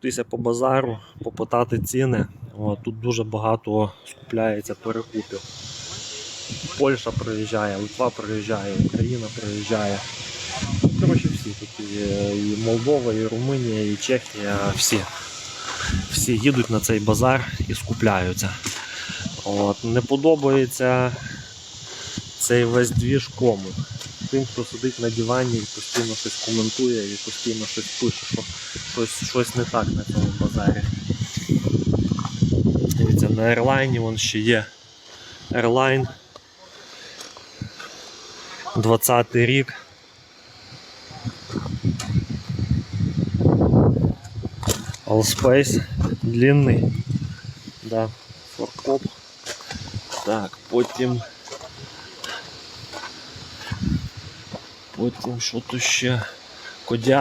пройтися по базару, попитати ціни. От, тут дуже багато скупляється перекупів. Польща приїжджає, Литва приїжджає, Україна приїжджає. Коротше, всі такі. е, І Молдова, і Румунія, і Чехія, всі. Всі їдуть на цей базар і скупляються. От, не подобається цей весь двіж кому. Тим, хто сидить на дивані і постійно щось коментує і постійно щось пише, що щось, щось не так на цьому базарі. Дивіться, на Airline вон ще є Airline 20 рік. Allspace длинний. Да, форкоп. Так, потім. Потім що то ще. Кодя.